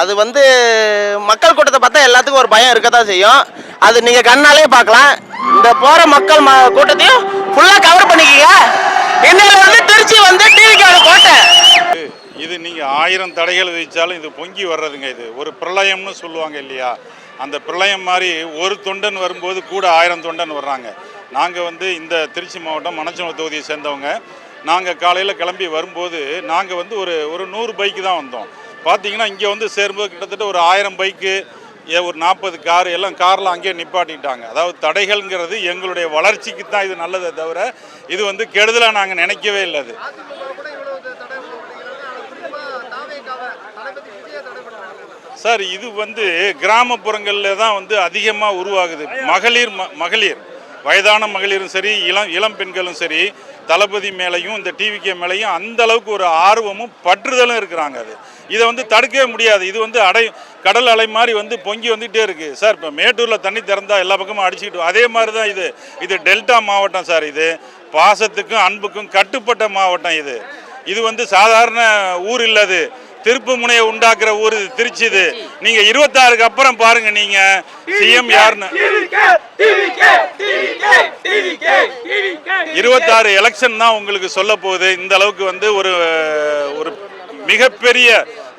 அது வந்து மக்கள் கூட்டத்தை பார்த்தா எல்லாத்துக்கும் ஒரு பயம் இருக்க தான் செய்யும். அது நீங்கள் கண்ணாலே பார்க்கலாம். இந்த போகிற மக்கள் ம கூட்டத்தையும் ஃபுல்லாக கவர் பண்ணிக்கிங்க. இன்னைக்கு வந்து திருச்சி வந்து டிவிக்கான கோட்டை இது நீங்கள் ஆயிரம் தடைகள் விதிச்சாலும் இது பொங்கி வர்றதுங்க இது. ஒரு பிரளயம்னு சொல்லுவாங்க இல்லையா? அந்த பிரளயம் மாதிரி ஒரு தொண்டன் வரும்போது கூட ஆயிரம் தொண்டன் வர்றாங்க. நாங்கள் வந்து இந்த திருச்சி மாவட்டம் மணச்சநல்லூர் தொகுதியை சேர்ந்தவங்க. நாங்கள் காலையில் கிளம்பி வரும்போது நாங்கள் வந்து ஒரு ஒரு நூறு பைக்கு தான் வந்தோம். பார்த்தீங்கன்னா இங்கே வந்து சேரும்போது கிட்டத்தட்ட ஒரு ஆயிரம் பைக்கு ஏ ஒரு நாற்பது கார் எல்லாம் கார்லாம் அங்கேயே நிப்பாட்டிட்டாங்க. அதாவது தடைகள்ங்கிறது எங்களுடைய வளர்ச்சிக்கு தான் இது நல்லதே தவிர இது வந்து கெடுதலாக நாங்கள் நினைக்கவே இல்லை அது. சார் இது வந்து கிராமப்புறங்களில் தான் வந்து அதிகமாக உருவாகுது. மகளிர் ம- மகளிர் வயதான மகளிரும் சரி இளம் இளம் பெண்களும் சரி தளபதி மேலேயும் இந்த டிவிகே மேலேயும் அந்த அளவுக்கு ஒரு ஆர்வமும் பற்றுதலும் இருக்கிறாங்க அது. இதை வந்து தடுக்கவே முடியாது. இது வந்து அடை கடல் அலை மாதிரி வந்து பொங்கி வந்துகிட்டே இருக்குது சார் இப்போ மேட்டூரில் தண்ணி திறந்தால் எல்லா பக்கமும் அடிச்சுக்கிட்டு அதே மாதிரி தான் இது. இது டெல்டா மாவட்டம் சார் இது. பாசத்துக்கும் அன்புக்கும் கட்டுப்பட்ட மாவட்டம் இது. இது வந்து சாதாரண ஊர் இல்லை அது. திருப்பு முனையை உண்டாக்குற ஊர் திருச்சி இது. நீங்க இருபத்தாறுக்கு அப்புறம் பாருங்க நீங்க. சிஎம் யாருன்னு. இருபத்தாறு எலெக்ஷன் தான் உங்களுக்கு சொல்ல போகுது. இந்த அளவுக்கு வந்து ஒரு ஒரு மிகப்பெரிய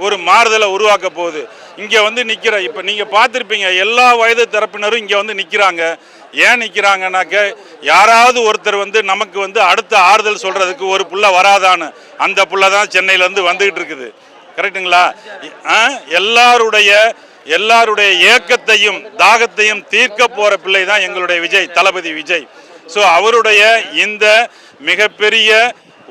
ஒரு மாறுதலை உருவாக்க போகுது. இங்கே வந்து நிற்கிற இப்போ நீங்கள் பார்த்துருப்பீங்க எல்லா வயது தரப்பினரும் இங்கே வந்து நிற்கிறாங்க ஏன் நிற்கிறாங்கனாக்க யாராவது ஒருத்தர் வந்து நமக்கு வந்து அடுத்த ஆறுதல் சொல்கிறதுக்கு ஒரு புள்ள வராதான்னு. அந்த புள்ள தான் சென்னையிலேருந்து வந்துக்கிட்டு இருக்குது. கரெக்டுங்களா? எல்லாருடைய எல்லாருடைய ஏக்கத்தையும் தாகத்தையும் தீர்க்க போற பிள்ளை தான் எங்களுடைய விஜய் தளபதி விஜய். ஸோ அவருடைய இந்த மிகப்பெரிய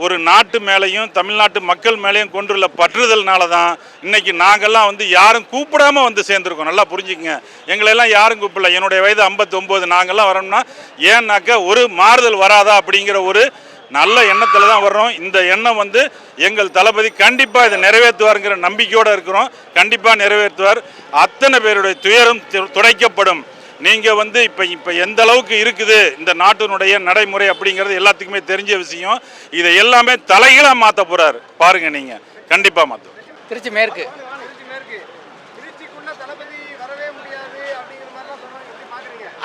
ஒரு நாட்டு மேலேயும் தமிழ்நாட்டு மக்கள் மேலேயும் கொண்டுள்ள பற்றுதல்னால தான் இன்னைக்கு நாங்கெல்லாம் வந்து யாரும் கூப்பிடாம வந்து சேர்ந்துருக்கோம். நல்லா புரிஞ்சுக்கங்க. எங்களெல்லாம் யாரும் கூப்பிடல. என்னுடைய வயது ஐம்பத்தொம்போது. நாங்கள்லாம் வரோம்னா ஏன்னாக்க ஒரு மாறுதல் வராதா அப்படிங்கிற ஒரு நல்ல எண்ணத்தில் தான் வர்றோம். இந்த எண்ணம் வந்து எங்கள் தளபதி கண்டிப்பாக இதை நிறைவேற்றுவாருங்கிற நம்பிக்கையோடு இருக்கிறோம். கண்டிப்பாக நிறைவேற்றுவார். அத்தனை பேருடைய துயரம் துடைக்கப்படும். நீங்கள் வந்து இப்போ இப்போ எந்த அளவுக்கு இருக்குது இந்த நாட்டினுடைய நடைமுறை அப்படிங்கிறது எல்லாத்துக்குமே தெரிஞ்ச விஷயம். இதை எல்லாமே தலைகீழாக மாற்ற போகிறாரு பாருங்கள் நீங்கள் கண்டிப்பாக மாற்றுவோம் திருச்சி மேற்கு.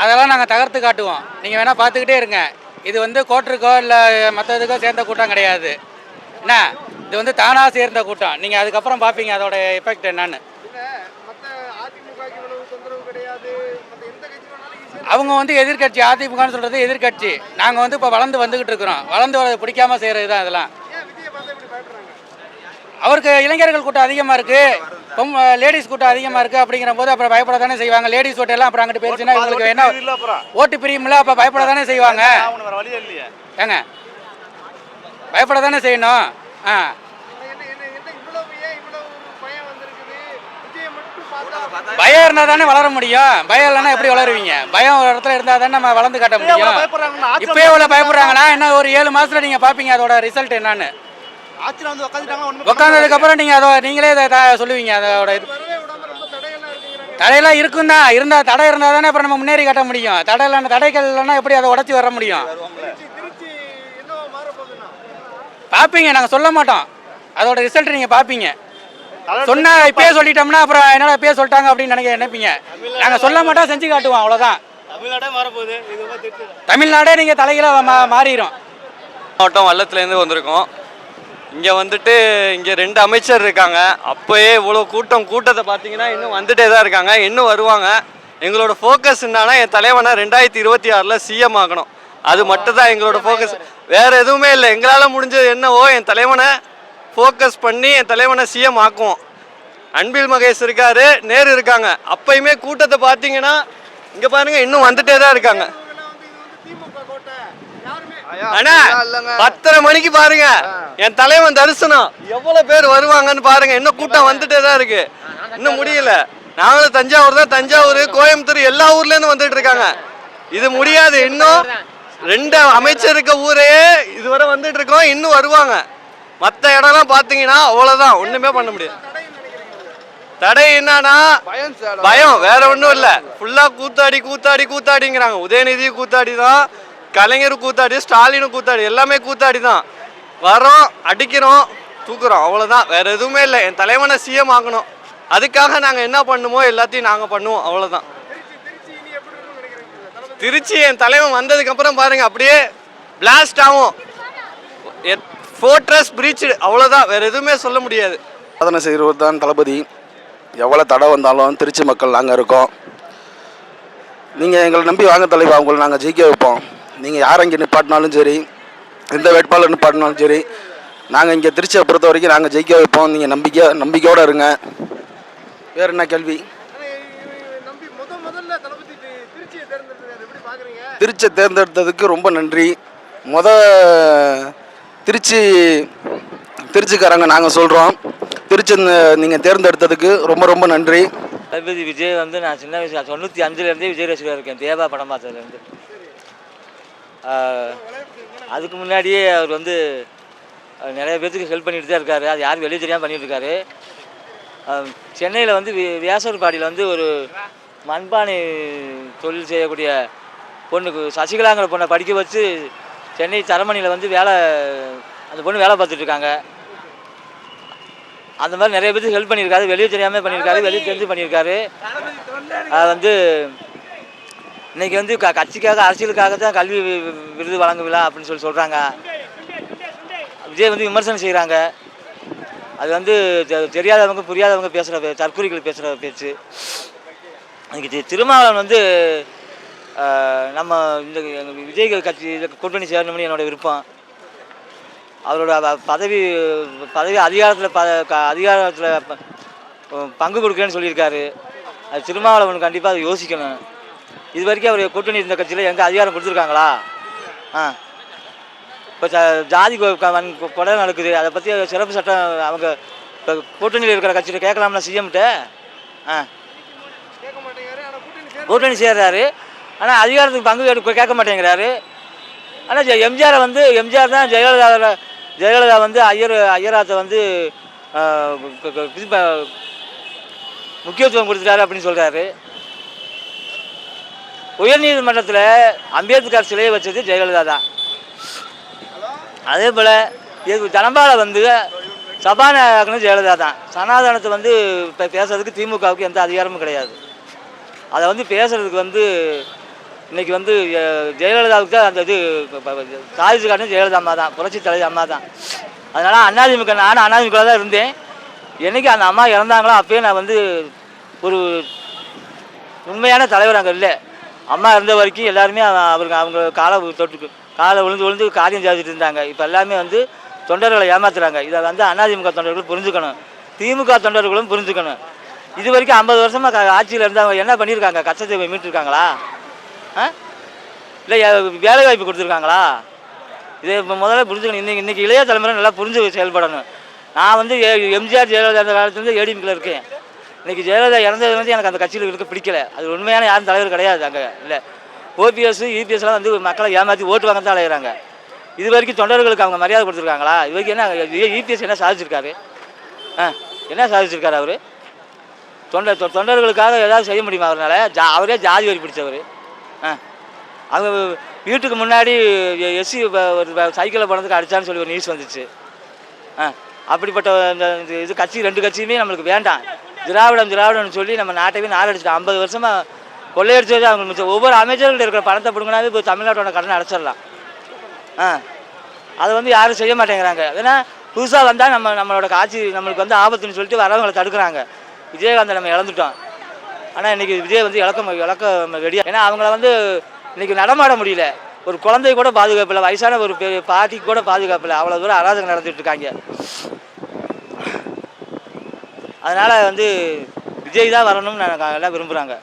அதெல்லாம் நாங்கள் தகர்த்து காட்டுவோம். நீங்கள் வேணால் பார்த்துக்கிட்டே இருங்க. இது வந்து கோர்ட்டுக்கோ இல்லை மற்ற இதுக்கோ சேர்ந்த கூட்டம் கிடையாது. என்ன? இது வந்து தானாக சேர்ந்த கூட்டம். நீங்கள் அதுக்கப்புறம் பார்ப்பீங்க அதோட எஃபெக்ட் என்னன்னு. அவங்க வந்து எதிர்க்கட்சி அதிமுகன்னு சொல்கிறது எதிர்க்கட்சி நாங்கள் வந்து இப்போ வளர்ந்து வந்துக்கிட்டு இருக்கிறோம். வளர்ந்து வரது பிடிக்காம செய்கிறது தான் இதெல்லாம். அவருக்கு இளைஞர்கள் கூட்டம் அதிகமாக இருக்குது பொம் லேடிஸ் கூட்டம் அதிகமாக இருக்குது அப்படிங்கிற போது அப்புறம் பயப்பட தானே செய்வாங்க. லேடிஸ் ஓட்டு எல்லாம் அப்புறம் அங்கிட்டு போயிருச்சுன்னா இவங்களுக்கு என்ன ஓட்டு பிரியும்ல அப்போ பயப்பட தானே செய்வாங்க ஏங்க? பயப்பட தானே செய்யணும். ஆ. பயம் இருந்தால் தானே வளர முடியும். பயம் இல்லைன்னா எப்படி வளருவீங்க? பயம் ஒரு இடத்துல இருந்தால் தானே நம்ம வளர்ந்து காட்ட முடியும். இப்போயே இவ்வளோ பயப்படுறாங்கன்னா என்ன ஒரு ஏழு மாசத்துல நீங்கள் பார்ப்பீங்க அதோட ரிசல்ட் என்னன்னு. ஆட்சியில் வந்து உட்காந்துட்டாங்க ஒன்றும் உட்காந்ததுக்கப்புறம் நீங்கள் அதோ நீங்களே இதை த- சொல்லுவீங்க அதோட இது. வரவே விடாம ரொம்ப தடையெல்லாம் இருக்கும் தான் இருந்தால் தடை இருந்தால் தானே அப்புறம் நம்ம முன்னேறி காட்ட முடியும். தடை இல்லைன்னா தடைகள் இல்லைன்னா எப்படி அதை உடச்சி வர முடியும்? பார்ப்பீங்க நாங்கள் சொல்ல மாட்டோம். அதோட ரிசல்ட் நீங்கள் பார்ப்பீங்க சொன்னா இப்பயே சொல்லிட்டோம்னா அப்புறம் என்னடா இப்பயே சொல்லிட்டாங்க அப்படின்னு நினைக்க நினைப்பீங்க. நாங்கள் சொல்ல மாட்டோம் செஞ்சு காட்டுவோம் அவ்வளோதான் தமிழ்நாடே நீங்கள் தலைகீழ மா மாறிடும் மாவட்டம் வல்லத்துலேருந்து வந்திருக்கோம். இங்கே வந்துட்டு இங்கே ரெண்டு அமைச்சர் இருக்காங்க. அப்போயே இவ்வளோ கூட்டம் கூட்டத்தை பார்த்தீங்கன்னா இன்னும் வந்துட்டே தான் இருக்காங்க. இன்னும் வருவாங்க. எங்களோட ஃபோக்கஸ் என்னன்னா என் தலைவனை ரெண்டாயிரத்தி இருபத்தி ஆறில் சிஎம் ஆகணும். அது மட்டும் தான் எங்களோட ஃபோக்கஸ் வேறு எதுவுமே இல்லை. எங்களால் முடிஞ்சது என்னவோ என் தலைவனை ஃபோக்கஸ் பண்ணி என் தலைவனை சிஎம் ஆக்குவோம். அன்பில் மகேஷ் இருக்காரு நேரு இருக்காங்க. அப்பயுமே கூட்டத்தை பார்த்தீங்கன்னா இங்கே பாருங்க இன்னும் வந்துட்டே தான் இருக்காங்க இவங்கெல்லாம் வந்து இது வந்து திமுக கோட்டை யாருமே அண்ணா பத்தரை மணிக்கு பாருங்க. என் தலைவன் தரிசனம். எவ்வளவு பேர் வருவாங்கன்னு பாருங்க. இன்னும் கூட்டம் வந்துட்டே தான் இருக்கு. இன்னும் முடியல. நாங்களும் தஞ்சாவூர் தான். தஞ்சாவூர் கோயம்புத்தூர் எல்லா ஊர்ல இருந்து வந்துட்டு இருக்காங்க. இது முடியாது. இன்னும் ரெண்டு அமைச்சர் இருக்க ஊரே இதுவரை வந்துட்டு இருக்கோம். இன்னும் வருவாங்க. மற்ற இடம்லாம் பார்த்தீங்கன்னா அவ்வளோதான் ஒண்ணுமே பண்ண முடியாது. தடை என்னன்னா பயம் வேற ஒன்றும் இல்லை. ஃபுல்லா கூத்தாடி கூத்தாடி கூத்தாடிங்கிறாங்க. உதயநிதி கூத்தாடி தான். கலைஞர் கூத்தாடி ஸ்டாலினும் கூத்தாடி எல்லாமே கூத்தாடி தான் வரோம் அடிக்கிறோம் தூக்குறோம். அவ்வளோதான் வேற எதுவுமே இல்லை. என் தலைவனை சிஎம் ஆகணும். அதுக்காக நாங்கள் என்ன பண்ணுமோ எல்லாத்தையும் நாங்கள் பண்ணுவோம். அவ்வளோதான் திருச்சி என் தலைவன் வந்ததுக்கப்புறம் பாருங்கள் அப்படியே பிளாஸ்ட் ஆகும். ஃபோர்ட்ரஸ் பிரீச் அவ்வளோதான் வேற எதுவுமே சொல்ல முடியாது. சாதனை செய்கிறவர் தான் தளபதி. எவ்வளோ தடை வந்தாலும் திருச்சி மக்கள் நாங்கள் இருக்கோம். நீங்கள் எங்களை நம்பி வாங்க தலைவா. உங்களை நாங்கள் ஜெயிக்க வைப்போம். நீங்கள் யார் இங்கே நிப்பாட்டினாலும் சரி எந்த வேட்பாளர் நிப்பாட்டினாலும் சரி நாங்கள் இங்கே திருச்சியை பொறுத்த வரைக்கும் நாங்கள் ஜெயிக்க வைப்போம். நீங்கள் நம்பிக்கை நம்பிக்கையோடு இருங்க. வேறு என்ன கேள்வி? திருச்சியை தேர்ந்தெடுத்ததுக்கு ரொம்ப நன்றி. முத திருச்சி திருச்சிக்காரங்க நாங்கள் சொல்கிறோம் திருச்சி நீங்கள் தேர்ந்தெடுத்ததுக்கு ரொம்ப ரொம்ப நன்றி. தளபதி விஜய் வந்து நான் சின்ன வயசு தொண்ணூற்றி அஞ்சுலேருந்தே விஜய் ரசிகராக இருக்கேன். தேவா படம் பார்த்ததுலேருந்து அதுக்கு முன்னாடியே அவர் வந்து நிறைய பேர்த்துக்கு ஹெல்ப் பண்ணிட்டு தான் இருக்காரு. அது யாரும் வெளியே தெரியாமல் பண்ணிட்டு இருக்காரு. சென்னையில் வந்து வியாசர்பாடியில் வந்து ஒரு மண்பானை தொழில் செய்யக்கூடிய பொண்ணுக்கு சசிகலாங்கிற பொண்ணை படிக்க வச்சு சென்னை தரமணியில் வந்து வேலை அந்த பொண்ணு வேலை பார்த்துட்டு இருக்காங்க. அந்த மாதிரி நிறைய பேருக்கு ஹெல்ப் பண்ணியிருக்காரு. வெளியே தெரியாமல் பண்ணியிருக்காரு. வெளியே தெரிஞ்சு பண்ணியிருக்காரு. அது வந்து இன்னைக்கு வந்து க கட்சிக்காக அரசியலுக்காக தான் கல்வி வி- விருது வழங்க விழா அப்படின்னு சொல்லி சொல்கிறாங்க விஜய் வந்து விமர்சனம் செய்கிறாங்க அது வந்து தெரியாதவங்க புரியாதவங்க பேசுகிற தற்கொலைகள் பேசுகிற பேச்சு. இன்றைக்கி திருமாவளவன் வந்து நம்ம இந்த விஜய் கட்சி கூட்டணி சேரணும்னு என்னோட விருப்பம். அவரோட பதவி பதவி அதிகாரத்தில் ப க- அதிகாரத்தில் ப- பங்கு கொடுக்குறேன்னு சொல்லியிருக்காரு. அது திருமாவளவன் கண்டிப்பாக அதை யோசிக்கணும். இது வரைக்கும் அவர் கூட்டணி இருந்த கட்சியில் எங்கே அதிகாரம் கொடுத்துருக்காங்களா? ஆ. இப்போ ஜாதி கொலை நடக்குது. அதை பற்றி சிறப்பு சட்டம் அவங்க இப்போ கூட்டணியில் இருக்கிற கட்சியில் கேட்கலாம்ல சிஎம்கிட்ட? ஆ. கூட்டணி சேர்றாரு. ஆனால் அதிகாரத்துக்கு பங்கு எடுக்க கேட்க மாட்டேங்கிறாரு. ஆனால் எம்ஜிஆரை வந்து எம்ஜிஆர் தான் ஜெயலலிதா ஜெயலலிதா வந்து ஐயர் ஐயராத்தை வந்து முக்கியத்துவம் கொடுத்துட்டாரு அப்படின்னு சொல்கிறாரு உயர்நீதிமன்றத்தில் அம்பேத்கர் சிலையை வச்சது ஜெயலலிதா தான். அதே போல் இது தனபால வந்து சபாநாயகர்னு ஜெயலலிதா தான். சனாதனத்தை வந்து இப்போ பேசுறதுக்கு திமுகவுக்கு எந்த அதிகாரமும் கிடையாது. அதை வந்து பேசுறதுக்கு வந்து இன்றைக்கி வந்து ஜெயலலிதாவுக்கு தான் அந்த இது சாதிச்சு காட்டும் ஜெயலலிதா அம்மா தான் புரட்சி தலைவி அம்மா தான். அதனால் அண்ணாதிமுக நானும் அண்ணாதிமுக தான் இருந்தேன். என்னைக்கு அந்த அம்மா இறந்தாங்களோ அப்போயே நான் வந்து ஒரு உண்மையான தலைவர் அங்கே இல்லை. அம்மா இருந்த வரைக்கும் எல்லாருமே அவருக்கு அவங்க காலை தொட்டு காலை விழுந்து விழுந்து காரியம் செய்துட்டு இருந்தாங்க. இப்போ எல்லாமே வந்து தொண்டர்களை ஏமாத்துறாங்க. இதை வந்து அதிமுக தொண்டர்கள் புரிஞ்சுக்கணும். திமுக தொண்டர்களும் புரிஞ்சுக்கணும். இது வரைக்கும் ஐம்பது வருஷமாக ஆட்சியில் இருந்தவங்க என்ன பண்ணியிருக்காங்க கஷ்டத்தை மீட்டிருக்காங்களா? ஆ? இல்லை வேலை வாய்ப்பு கொடுத்துருக்காங்களா? இதை இப்போ முதல்ல புரிஞ்சுக்கணும். இன்றைக்கி இன்னைக்கு இளைய தலைமுறை நல்லா புரிஞ்சு செயல்படணும். நான் வந்து ஏ- எம்ஜிஆர் ஜெயலலிதா அந்த காலத்துலேருந்து ஏடிஎம்கில் இருக்கேன். இன்னைக்கு ஜெயலலிதா இறந்தது வந்து எனக்கு அந்த கட்சியில் இருக்க பிடிக்கல. அது உண்மையான யாரும் தலைவர் கிடையாது அங்கே. இல்லை. ஓபிஎஸ் யூபிஎஸ்லாம் வந்து மக்களை ஏமாற்றி ஓட்டு வாங்க தான் அலையிறாங்க. இது வரைக்கும் தொண்டர்களுக்கு அவங்க மரியாதை கொடுத்துருக்காங்களா? இது வரைக்கும் என்ன யூபிஎஸ் என்ன சாதிச்சிருக்காரு? ஆ என்ன சாதிச்சிருக்காரு அவர்? தொண்டர் தொண்டர்களுக்காக ஏதாவது செய்ய முடியுமா அவரால் ஜா அவரே ஜாதி வரி பிடிச்சவர். ஆ. அவங்க வீட்டுக்கு முன்னாடி எஸ்சி ஒரு சைக்கிளை போனதுக்கு அடிச்சான்னு சொல்லி ஒரு நியூஸ் வந்துச்சு. ஆ. அப்படிப்பட்ட இந்த இது கட்சி ரெண்டு கட்சியுமே நம்மளுக்கு வேண்டாம். திராவிடம் திராவிடம்னு சொல்லி நம்ம நாட்டையே நாரடிச்சிட்டோம் ஐம்பது வருஷமாக கொள்ளையடிச்சது அவங்க மிச்சம் ஒவ்வொரு அமைச்சர்கள்ட்ட இருக்கிற பணத்தை பிடுங்கினாவே இப்போ தமிழ்நாட்டோட கடனை அடைச்சிடலாம். ஆ. அதை வந்து யாரும் செய்ய மாட்டேங்கிறாங்க. ஏன்னா புதுசாக வந்தால் நம்ம நம்மளோட காட்சி நம்மளுக்கு வந்து ஆபத்துன்னு சொல்லிட்டு வரவங்களை தடுக்கிறாங்க. விஜயகாந்தை நம்ம இழந்துட்டோம். ஆனால் இன்றைக்கி விஜய் வந்து இழக்க இழக்க ரெடியாக ஏன்னா அவங்கள வந்து இன்றைக்கி நடமாட முடியல. ஒரு குழந்தை கூட பாதுகாப்பு இல்லை வயசான ஒரு பெரிய பாட்டிக்கு கூட பாதுகாப்பு இல்லை அவ்வளோ தூரம் அராஜகம் நடந்துட்டு இருக்காங்க. அதனால் வந்து விஜய் தான் வரணும்னு நான் எல்லாம் விரும்புகிறாங்க